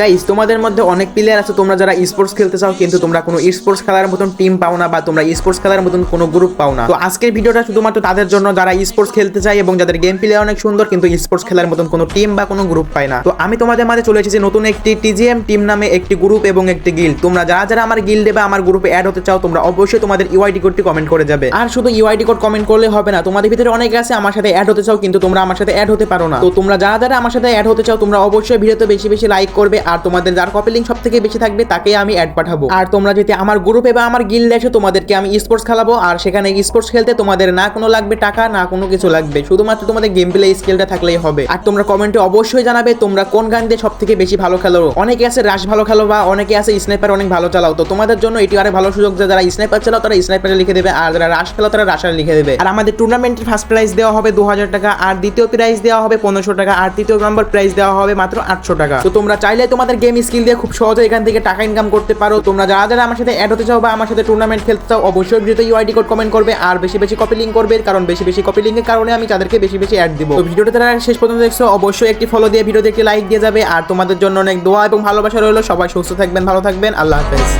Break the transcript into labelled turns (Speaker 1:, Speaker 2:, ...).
Speaker 1: Guys তোমাদের মধ্যে অনেক প্লেয়ার আছে, তোমরা যারা স্পোর্টস খেলতে চাও, কিন্তু তোমরা কোনো স্পোর্টস খেলার মতন টিম পাও না বা তোমরা স্পোর্টস খেলার মতন কোনো গ্রুপ পাও না। তো আজকের ভিডিওটা শুধুমাত্র তাদের জন্য, যারা স্পোর্টস খেলতে চায় এবং যাদের গেম প্লে অনেক সুন্দর, কিন্তু স্পোর্টস খেলার মতন কোনো টিম বা কোনো গ্রুপ পায় না। তো আমি তোমাদের মাঝে চলে এসেছি নতুন একটি টিজিএম টিম নামে একটি গ্রুপ এবং একটি গিল্ড তোমরা যারা যারা আমার গিল্ডে বা আমার গ্রুপে অ্যাড হতে চাও, তোমরা অবশ্যই তোমাদের ইউআইডি কোডটি কমেন্ট করে যাবে। আর শুধু ইউআইডি কোড কমেন্ট করলে হবে না, তোমাদের ভিতরে অনেকে আছে, আমার সাথে অ্যাড হতে চাও, কিন্তু তোমরা আমার সাথে অ্যাড হতে পারো না। তো তোমরা যারা যারা আমার সাথে অ্যাড হতে চাও, তোমরা অবশ্যই ভিডিওতে বেশি বেশি লাইক করবে আর তোমাদের যার কপি লিঙ্ক সব থেকে বেশি থাকবে তাকে আমি অ্যাড পাঠাবো। আর তোমরা যদি আমার গ্রুপে বা আমার গিল্ডে এসে, তোমাদেরকে আমি স্পোর্টস খেলাবো। আর সেখানে স্পোর্টস খেলতে তোমাদের না কোনো লাগবে টাকা, না কোনো কিছু লাগবে। শুধুমাত্র তোমাদের গেম প্লে স্কিলটা থাকলেই হবে। আর তোমরা কমেন্টে অবশ্যই জানাবে তোমরা কোন গান দিয়ে সব থেকে বেশি ভালো খেলো। অনেকে আছে রাশ ভালো খেলো বা অনেকে আছে স্নাইপার অনেক ভালো চালাও। তো তোমাদের জন্য এটি আরে ভালো সুযোগ যে যারা স্নাইপার চালাও, তারা স্নাইপারে লিখে দেবে। আর যারা রাশ খেলো, তারা রাশারে লিখে দেবে। আর আমাদের টুর্নামেন্টের ফার্স্ট প্রাইজ দেওয়া হবে দু হাজার টাকা। আর দ্বিতীয় প্রাইজ দেওয়া হবে পনেরোশো টাকা। আর তৃতীয় নম্বর প্রাইজ দেওয়া হবে মাত্র আটশো টাকা। তো তোমরা চাইলে তোমাদের গেম স্কিল দিয়ে খুব সহজে এখান থেকে টাকা ইনকাম করতে পারো। তোমরা যারা যারা আমার সাথে অ্যাড হতে চাও বা আমার সাথে টুর্নামেন্ট খেলতে চাও, অবশ্যই ভিডিওতে ইউআইডি কোড কমেন্ট করবে আর বেশি বেশি কপি লিঙ্ক করবে, কারণ বেশি বেশি কপি লিঙ্কের কারণে আমি তাদেরকে বেশি বেশি অ্যাড দিব। ভিডিওটা তারা শেষ পর্যন্ত দেখছ, অবশ্যই একটি ফলো দিয়ে ভিডিওতে একটি লাইক দিয়ে যাবে। আর তোমাদের জন্য অনেক দোয়া এবং ভালোবাসা রইল। সবাই সুস্থ থাকবেন, ভালো থাকবেন। আল্লাহ হাফেজ।